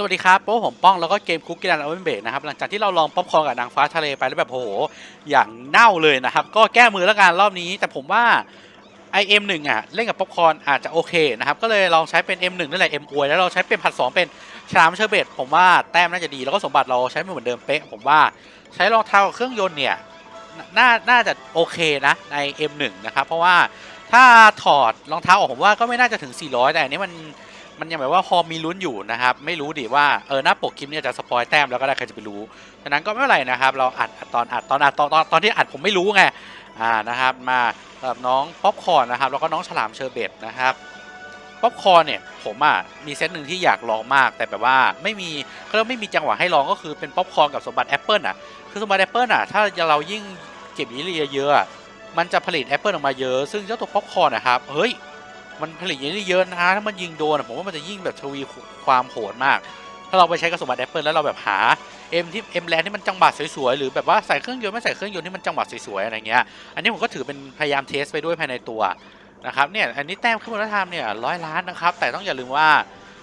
สวัสดีครับผมป้องแล้วก็เกมคุกกี้รันอเวนเบรนะครับหลังจากที่เราลองป๊อปคอร์นกับนางฟ้าทะเลไปแล้วแบบโอ้โหอย่างเน่าเลยนะครับ ก็แก้มือแล้วกันรอบนี้แต่ผมว่า IM1 อะเล่นกับป๊อปคอร์นอาจจะโอเคนะครับ ก็เลยลองใช้เป็น M1 นั่นแหละ M อวยแล้วเราใช้เป็นผัด2เป็นชามเชอร์เบตผมว่าแต้มน่าจะดีแล้วก็สมบัติเราใช้ไม่เหมือนเดิมเป๊ะผมว่าใช้รองเท้ากับเครื่องยนต์เนี่ยน่าน่าจะโอเคนะใน M1 นะครับเพราะว่าถ้าถอดรองเท้าออกผมว่าก็ไม่น่าจะถึง 400 แต่อันนี้มัน มันยังแบบว่าพอมีลุ้นอยู่นะครับ ไม่รู้ดิว่าเออหน้าปกคลิปเนี่ยจะสปอยแต้มแล้วก็ได้ใครจะไปรู้ฉะนั้นก็ไม่เป็นไรนะครับ เราอัดตอนอัดตอนอัดตอนตอนตอนที่อัดผมไม่รู้ไงอ่านะครับ มาสำหรับน้องป๊อปคอร์นนะครับแล้วก็น้องฉลามเชอร์เบตนะครับป๊อปคอร์นเนี่ยผมอะมีเซตหนึ่งที่อยากลองมาก แต่แบบว่าไม่มีเขาไม่มีจังหวะให้ลองก็คือเป็นป๊อปคอร์นกับสมบัติแอปเปิลอะคือสมบัติแอปเปิลอะถ้าเรายิ่งเก็บยิเลียเยอะมันจะผลิตแอปเปิลออกมาเยอะ ซึ่งเจ้าตัวป๊อปคอร์นนะครับเฮ้ย มันผลิตอย่างนี้เยอะนะถ้ามันยิงโดนผมว่ามันจะยิ่งแบบทวีความโหดมาก ถ้าเราไปใช้กระสุนบัตแอปเปิลแล้วเราแบบหาเอ็มที่เอ็มแลนที่มันจังหวะสวยๆหรือแบบว่าใส่เครื่องยนต์ไม่ใส่เครื่องยนต์ที่มันจังหวะสวยๆอะไรเงี้ยอันนี้ผมก็ถือเป็นพยายามเทสไปด้วยภายในตัวนะครับเนี่ยอันนี้แต้มขึ้นมาแล้วทำเนี่ยร้อยล้านนะครับแต่ต้องอย่าลืมว่า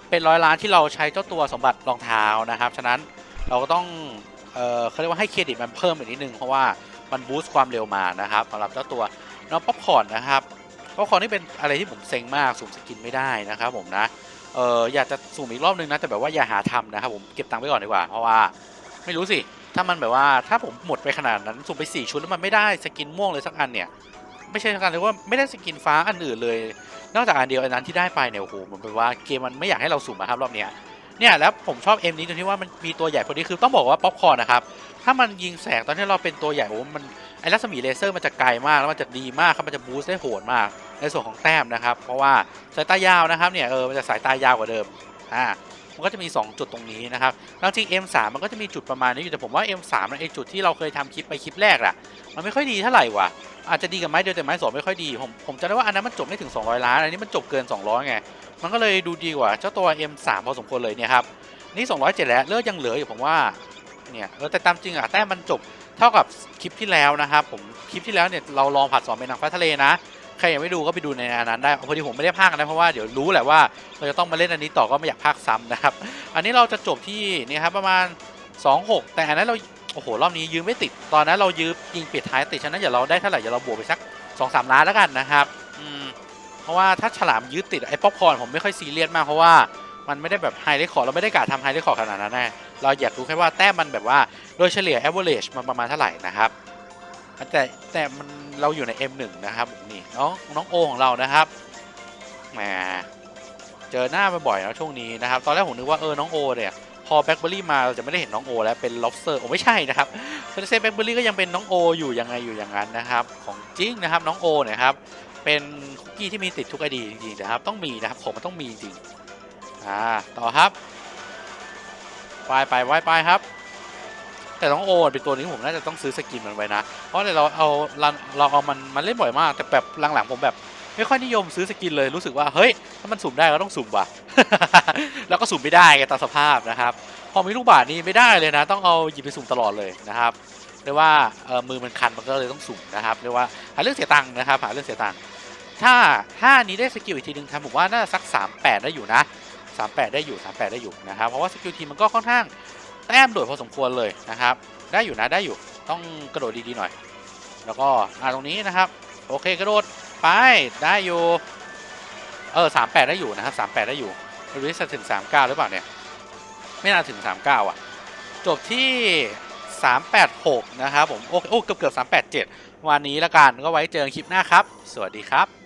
เป็นร้อยล้านที่เราใช้เจ้าตัวสมบัติรองเท้านะครับฉะนั้นเราก็ต้องเออเขาเรียกว่าให้เครดิตมันเพิ่มอีกนิดนึงเพราะว่ามันบูสต์ความเร็วมานะครับสำหรับเจ้าตัวน้องป๊อปคอร์นนะครับ เพราะคอนี่เป็นอะไรที่ผมเซ็งมากสุ่มสกินไม่ได้นะครับผมนะเอออยากจะสุ่มอีกรอบนึงนะแต่แบบว่าอย่าหาทำนะครับผมเก็บตังค์ไว้ก่อนดีกว่า เพราะว่าไม่รู้สิถ้ามันแบบว่าถ้าผมหมดไปขนาดนั้นสุ่มไป4ชุดแล้วมันไม่ได้สกินม่วงเลยสักอันเนี่ยไม่ใช่สักอันเลยว่าไม่ได้สกินฟ้าอันอื่นเลย นอกจากอันเดียวอันนั้นที่ได้ไปเนี่ยโอ้โหมันเป็นว่าเกมมันไม่อยากให้เราสุ่มอะครับรอบเนี้ย เนี่ยแล้วผมชอบเอ็มนี้ตรงที่ว่ามันมีตัวใหญ่พอดีคือต้องบอกว่าป๊อปคอร์นนะครับถ้ามันยิงแสงตอนที่เราเป็นตัวใหญ่โอ้มันไอ้รัศมีเลเซอร์มันจะไกลมากแล้วมันจะดีมากครับมันจะบูสต์ได้โหดมาก ในส่วนของแต้มนะครับ เพราะว่าสายตายาวนะครับเนี่ยเออมันจะสายตายาวกว่าเดิมอ่ามันก็จะมี 2 จุดตรงนี้นะครับแล้วจริง M3 มันก็จะมีจุดประมาณนี้อยู่แต่ผมว่า M3 มันไอจุดที่เราเคยทำคลิปไปคลิปแรกอะมันไม่ค่อยดีเท่าไหร่ว่ะอาจจะดีกับไม้เดียวแต่ไม้สองไม่ค่อยดีผมผมจะได้ว่าอันนั้นมันจบไม่ถึง 200 ล้านอันนี้มันจบเกิน 200 ไง มันก็เลยดูดีกว่าเจ้าตัว M3 พอสมควรเลยเนี่ยครับนี่207แล้วเลือดยังเหลืออยู่ผมว่าเนี่ยเออแต่ตามจริงอะแต้มมันจบเท่ากับคลิปที่แล้วนะครับผมคลิปที่แล้วเนี่ยเราลองผัดสอนเป็นนางฟ้าทะเลนะใครยังไม่ดูก็ไปดูในอันนั้นได้พอดีผมไม่ได้พากย์นะเพราะว่าเดี๋ยวรู้แหละว่าเราจะต้องมาเล่นอันนี้ต่อก็ไม่อยากพากซ้ำนะครับ อันนี้เราจะจบที่นี่ครับประมาณ 2-6 แต่อันนั้นเราโอ้โหรอบนี้ยืมไม่ติด ตอนนั้นเรายืมยิงปิดท้ายติดฉะนั้นอย่าเราได้เท่าไหร่อย่าเราบวกไปสัก2-3ล้านแล้วกันนะครับ เพราะว่าถ้าฉลามยืดติดไอ้ป๊อปคอร์นผมไม่ค่อยซีเรียสมากเพราะว่ามันไม่ได้แบบไฮเรคคอร์ดเราไม่ได้กะทำไฮเรคคอร์ดขนาดนั้นแน่เราอยากรู้แค่ว่าแต้มมันแบบว่าโดยเฉลี่ย average มันประมาณเท่าไหร่นะครับแต่แต่มันเราอยู่ใน M1 นะครับนี่น้องน้องโอของเรานะครับแหมเจอหน้ามาบ่อยนะช่วงนี้นะครับ ตอนแรกผมนึกว่าเออน้องโอเนี่ยพอแบ็คเบอรี่มาเราจะไม่ได้เห็นน้องโอแล้วเป็น lobster โอไม่ใช่นะครับเซนแบ็คเบอรี่ก็ยังเป็นน้องโออยู่ยังไงอยู่อย่างนั้นนะครับ ของจริงนะครับน้องโอเนี่ยครับ เป็นคุกกี้ที่มีติดทุกไอดีจริงๆนะครับ ต้องมีนะครับผมมันต้องมีจริงอ่าต่อครับไปไปไว้ไปครับ แต่น้องโอเป็นตัวนี้ผมน่าจะต้องซื้อสกินมันไว้นะ เพราะเดี๋ยวเราเอาเราเอามันมันเล่นบ่อยมาก แต่แบบหลังๆผมแบบไม่ค่อยนิยมซื้อสกินเลยรู้สึกว่าเฮ้ยถ้ามันสุ่มได้ก็ต้องสุ่มว่ะ แล้วก็สุ่มไม่ได้ไงตามสภาพนะครับ พอมีลูกบาศก์นี่ไม่ได้เลยนะ ต้องเอาหยิบไปสุ่มตลอดเลยนะครับเรียกว่าเออมือมันคันมันก็เลยต้องสุ่มนะครับเรียกว่าหาเรื่องเสียตังค์นะครับหาเรื่องเสียตังค์ ถ้าถ้านี้ได้สกิลอีกทีหนึ่งทำผมว่าน่าจะสัก 38 ได้อยู่นะ 38 ได้อยู่ 38 ได้อยู่นะครับ เพราะว่าสกิลทีมันก็ค่อนข้างแต้มโดดพอสมควรเลยนะครับ ได้อยู่นะได้อยู่ต้องกระโดดดีๆหน่อย แล้วก็อ่าตรงนี้นะครับ โอเคกระโดดไปได้อยู่เออ38 ได้อยู่นะครับ38 ได้อยู่ไม่รู้จะถึง 39 หรือเปล่าเนี่ยไม่น่าถึง 39 อะ จบที่ 386 นะครับผม โอเคโอ้เกือบเกือบ387 วันนี้ละกันก็ไว้เจอกันคลิปหน้าครับ สวัสดีครับ